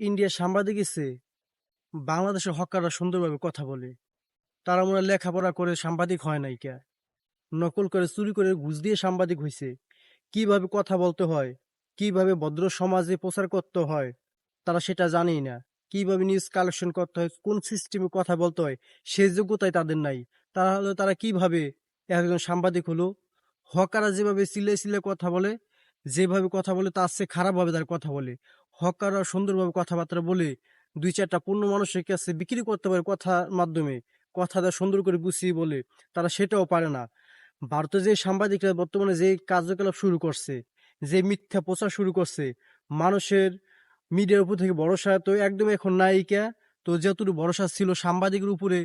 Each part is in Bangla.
ইন্ডিয়ার সাংবাদিক এসে বাংলাদেশের হকাররা সুন্দরভাবে কথা বলে। তারা মনে লেখাপড়া করে সাংবাদিক হয় নাই কে। নকল করে, চুরি করে ঘুষ দিয়ে সাংবাদিক হয়েছে কীভাবে কথা বলতে হয়? কীভাবে ভদ্র সমাজে প্রচার করতে হয়? তারা সেটা জানেই না। কীভাবে নিউজ কালেকশন করতে হয়? কোন সিস্টেমে কথা বলতে হয়? সেই যোগ্যতাই তাদের নাই। তাহলে তারা কীভাবে একজন সাংবাদিক হলো? হকাররা যেভাবে সিলে সিলে কথা বলে, যেভাবে কথা বলে তার চেয়ে খারাপভাবে তার কথা বলে। হকাররা সুন্দরভাবে কথাবার্তা বলে দুই চারটা পূর্ণ মানুষের কাছে বিক্রি করতে পারে কথার মাধ্যমে কথাটা সুন্দর করে গুছিয়ে বলে, তারা সেটাও পারে না। ভারতে যে সাংবাদিকরা বর্তমানে যে কার্যকলাপ শুরু করছে, যে মিথ্যা প্রচার শুরু করছে, মানুষের মিডিয়ার উপর থেকে ভরসা তো একদম এখন নায়িকা তো যতটুকু ভরসা ছিল সাংবাদিকের উপরে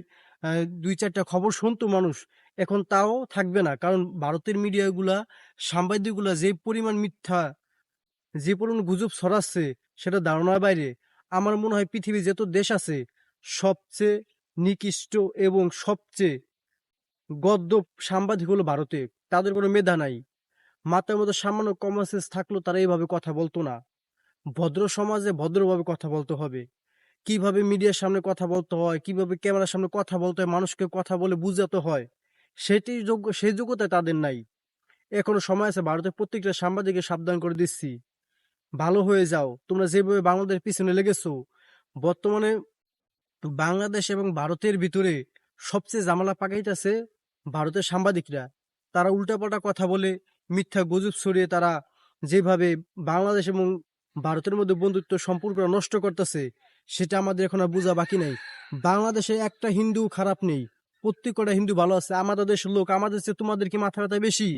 দুই চারটা খবর শুনতো মানুষ, এখন তাও থাকবে না। কারণ ভারতের মিডিয়াগুলা, সাংবাদিকগুলা যে পরিমাণ মিথ্যা যে পরিমাণ গুজব ছড়াচ্ছে, সেটা ধারণার বাইরে। আমার মনে হয় পৃথিবীর যত দেশ আছে, সবচেয়ে নিকৃষ্ট এবং সবচেয়ে গদ্য সাংবাদিক হলো ভারতে। তাদের কোনো মেধা নাই। মাথার মধ্যে সামান্য কমন সেন্স থাকলেও তারা এইভাবে কথা বলতো না। ভদ্র সমাজে ভদ্রভাবে কথা বলতে হবে। কীভাবে মিডিয়ার সামনে কথা বলতে হয়, কীভাবে ক্যামেরার সামনে কথা বলতে হয়, মানুষকে কথা বলে বুঝাতে হয়, সেটি যোগ্য সেই যোগ্যতা তাদের নাই। এখনও সময় আছে, ভারতের প্রত্যেকটা সাংবাদিককে সাবধান করে দিচ্ছি। ভালো হয়ে যাও। তোমরা যেভাবে বাংলাদেশ পিছনে লেগেছো, বর্তমানে বাংলাদেশ এবং ভারতের ভিতরে সবচেয়ে জামালা পাকাইতেছে ভারতের সাংবাদিকরা। তারা উল্টাপাল্টা কথা বলে, মিথ্যা গুজব ছড়িয়ে তারা যেভাবে বাংলাদেশ এবং ভারতের মধ্যে বন্ধুত্ব সম্পর্ক নষ্ট করতেছে, সেটা আমাদের এখন আর বোঝা বাকি নাই। বাংলাদেশে একটা হিন্দু খারাপ নেই, প্রত্যেকটা হিন্দু ভালো আছে। আমাদের দেশের লোক, আমাদের চেয়ে তোমাদের কি মাথা ব্যথা বেশি?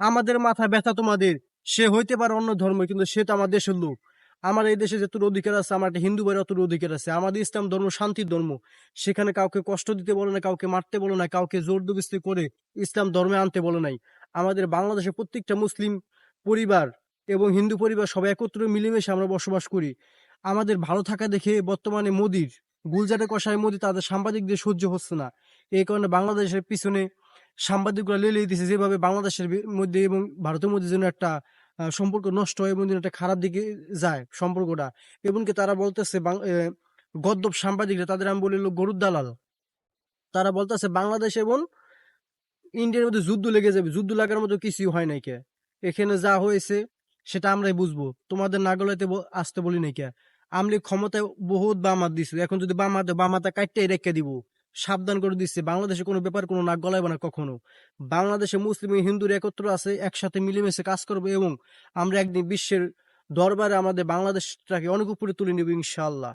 আমাদের মাথা ব্যথা তোমাদের। সে হইতে পারে অন্য ধর্ম, কিন্তু সে তো আমার দেশের লোক। আমার এই দেশে যতটুকু অধিকার আছে, আমার একটা হিন্দু ভাইয়ের অতটুকু অধিকার আছে। আমাদের ইসলাম ধর্ম শান্তির ধর্ম। সেখানে কাউকে কষ্ট দিতে বলে না, কাউকে মারতে বলে না, কাউকে জোর দুবিস্তি করে ইসলাম ধর্মে আনতে বলে নাই। আমাদের বাংলাদেশের প্রত্যেকটা মুসলিম পরিবার এবং হিন্দু পরিবার সবাই একত্রে মিলেমিশে আমরা বসবাস করি। আমাদের ভালো থাকা দেখে বর্তমানে মোদির গুলজারে কষায় মোদি তাদের সাংবাদিকদের সহ্য হচ্ছে না। এই কারণে বাংলাদেশের পিছনে সাংবাদিকরা লেলিয়ে দিছে যেভাবে বাংলাদেশের মধ্যে এবং ভারতের মধ্যে যেন একটা সম্পর্ক নষ্ট হয় এবং যেন একটা খারাপ দিকে যায় সম্পর্কটা। এমনকি তারা বলতেছে বাং- এ, গদ্যপ সাংবাদিকরা তাদের আমি বলি গরুর দালাল। তারা বলতেছে বাংলাদেশ এবং ইন্ডিয়ার মধ্যে যুদ্ধ লেগে যাবে। যুদ্ধ লাগার মতো কিছুই হয় নাই কে। এখানে যা হয়েছে সেটা আমরাই বুঝব। তোমাদের নাগলাইতে আসতে বলি নাই কে। আমলি ক্ষমতায় বহুত বাম দিছে। এখন যদি বাম হাতে বাম হাতে কাটতে রেখে দিব। সাবধান করে দিচ্ছে বাংলাদেশে কোনো ব্যাপার কোনো নাক গলাইবে না কখনো। বাংলাদেশে মুসলিম হিন্দুর একত্র আছে, একসাথে মিলেমিশে কাজ করবে এবং আমরা একদিন বিশ্বের দরবারে আমাদের বাংলাদেশটাকে অনেক উপরে তুলে নেব ইনশাআল্লাহ।